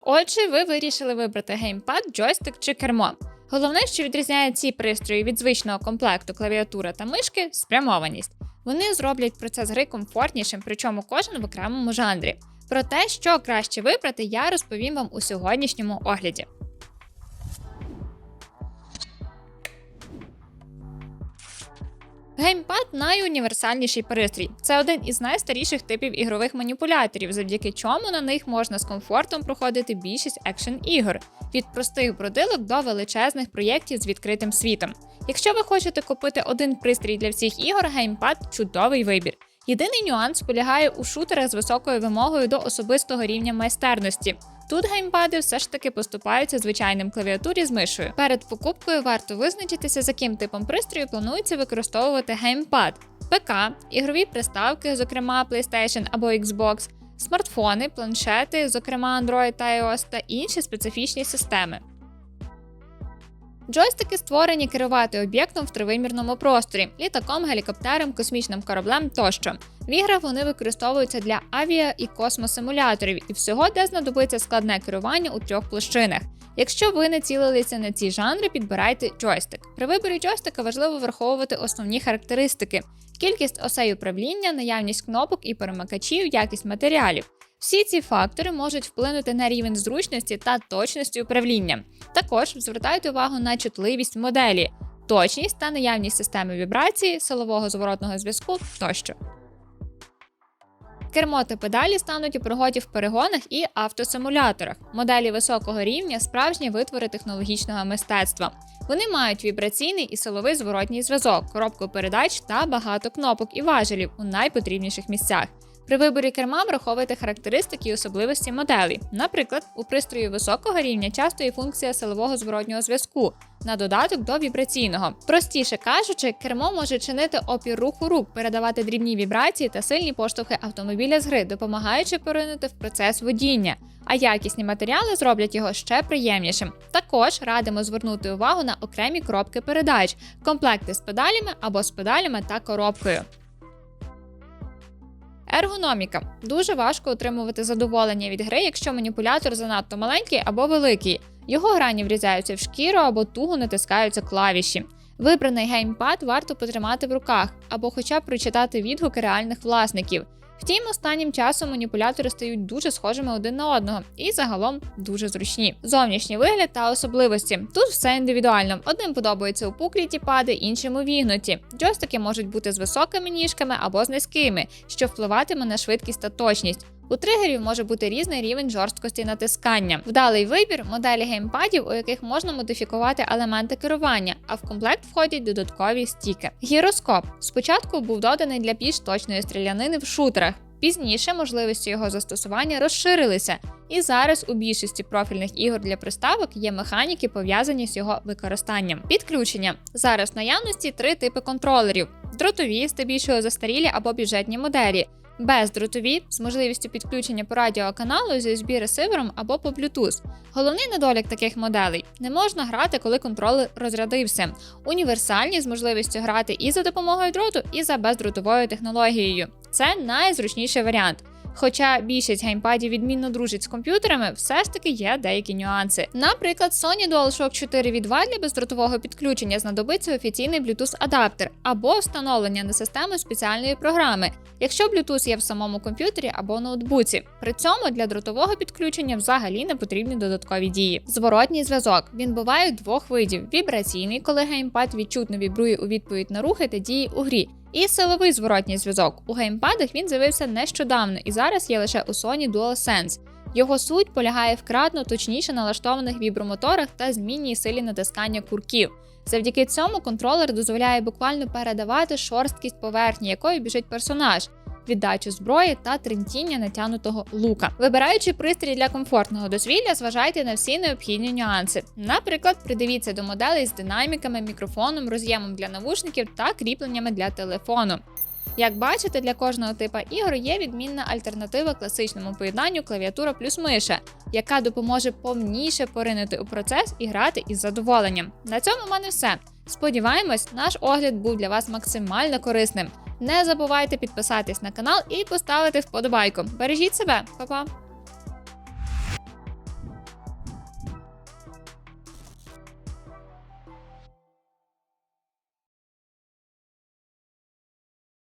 Отже, ви вирішили вибрати геймпад, джойстик чи кермо. Головне, що відрізняє ці пристрої від звичного комплекту клавіатура та мишки спрямованість. Вони зроблять процес гри комфортнішим, причому кожен в окремому жанрі. Про те, що краще вибрати, я розповім вам у сьогоднішньому огляді. Геймпад найуніверсальніший пристрій. Це один із найстаріших типів ігрових маніпуляторів, завдяки чому на них можна з комфортом проходити більшість екшен ігор від простих бродилок до величезних проєктів з відкритим світом. Якщо ви хочете купити один пристрій для всіх ігор, геймпад чудовий вибір. Єдиний нюанс полягає у шутерах з високою вимогою до особистого рівня майстерності. Тут геймпади все ж таки поступаються звичайним клавіатурі з мишою. Перед покупкою варто визначитися, за яким типом пристрою планується використовувати геймпад. ПК, ігрові приставки, зокрема PlayStation або Xbox, смартфони, планшети, зокрема Android та iOS та інші специфічні системи. Джойстики створені керувати об'єктом в тривимірному просторі, літаком, гелікоптером, космічним кораблем тощо. В іграх вони використовуються для авіа і космосимуляторів і всього, де знадобиться складне керування у трьох площинах. Якщо ви націлилися на ці жанри, підбирайте джойстик. При виборі джойстика важливо враховувати основні характеристики: кількість осей управління, наявність кнопок і перемикачів, якість матеріалів. Всі ці фактори можуть вплинути на рівень зручності та точності управління. Також звертайте увагу на чутливість моделі, точність та наявність системи вібрації, силового зворотного зв'язку тощо. Кермо та педалі стануть у пригоді в перегонах і автосимуляторах. Моделі високого рівня справжні витвори технологічного мистецтва. Вони мають вібраційний і силовий зворотній зв'язок, коробку передач та багато кнопок і важелів у найпотрібніших місцях. При виборі керма враховуйте характеристики і особливості моделей. Наприклад, у пристрої високого рівня часто є функція силового зворотнього зв'язку на додаток до вібраційного. Простіше кажучи, кермо може чинити опір руху рук, передавати дрібні вібрації та сильні поштовхи автомобіля з гри, допомагаючи поринути в процес водіння. А якісні матеріали зроблять його ще приємнішим. Також радимо звернути увагу на окремі коробки передач, комплекти з педалями або з педалями та коробкою. Ергономіка дуже важко отримувати задоволення від гри, якщо маніпулятор занадто маленький або великий. Його грані врізаються в шкіру або туго натискаються клавіші. Вибраний геймпад варто потримати в руках або хоча б прочитати відгуки реальних власників. Втім, останнім часом маніпулятори стають дуже схожими один на одного і загалом дуже зручні. Зовнішній вигляд та особливості. Тут все індивідуально. Одним подобається у пукліті пади, іншим у вігнуті. Джойстики можуть бути з високими ніжками або з низькими, що впливатиме на швидкість та точність. У тригерів може бути різний рівень жорсткості натискання. Вдалий вибір моделі геймпадів, у яких можна модифікувати елементи керування, а в комплект входять додаткові стіки. Гіроскоп спочатку був доданий для більш точної стрілянини в шутерах. Пізніше можливості його застосування розширилися, і зараз у більшості профільних ігор для приставок є механіки, пов'язані з його використанням. Підключення зараз в наявності три типи контролерів: дротові, здебільшого застарілі або бюджетні моделі бездротові з можливістю підключення по радіоканалу з USB ресивером або по Bluetooth. Головний недолік таких моделей не можна грати, коли контролер розрядився. Універсальні з можливістю грати і за допомогою дроту, і за бездротовою технологією. Це найзручніший варіант. Хоча більшість геймпадів відмінно дружить з комп'ютерами, все ж таки є деякі нюанси. Наприклад, Sony DualShock 4 від 2 для бездротового підключення знадобиться офіційний Bluetooth адаптер або встановлення на систему спеціальної програми, якщо Bluetooth є в самому комп'ютері або ноутбуці. При цьому для дротового підключення взагалі не потрібні додаткові дії. Зворотній зв'язок він буває двох видів: вібраційний, коли геймпад відчутно вібрує у відповідь на рухи та дії у грі. І силовий зворотній зв'язок. У геймпадах він з'явився нещодавно і зараз є лише у Sony DualSense. Його суть полягає в кратно точніше налаштованих вібромоторах та змінній силі натискання курків. Завдяки цьому контролер дозволяє буквально передавати шорсткість поверхні, якою біжить персонаж, віддачу зброї та тремтіння натягнутого лука. Вибираючи пристрій для комфортного дозвілля, зважайте на всі необхідні нюанси. Наприклад, придивіться до моделей з динаміками, мікрофоном, роз'ємом для навушників та кріпленнями для телефону. Як бачите, для кожного типа ігор є відмінна альтернатива класичному поєднанню клавіатура плюс миша, яка допоможе повніше поринути у процес і грати із задоволенням. На цьому в мене все. Сподіваємось, наш огляд був для вас максимально корисним. Не забувайте підписатись на канал і поставити вподобайку. Бережіть себе, Па-па!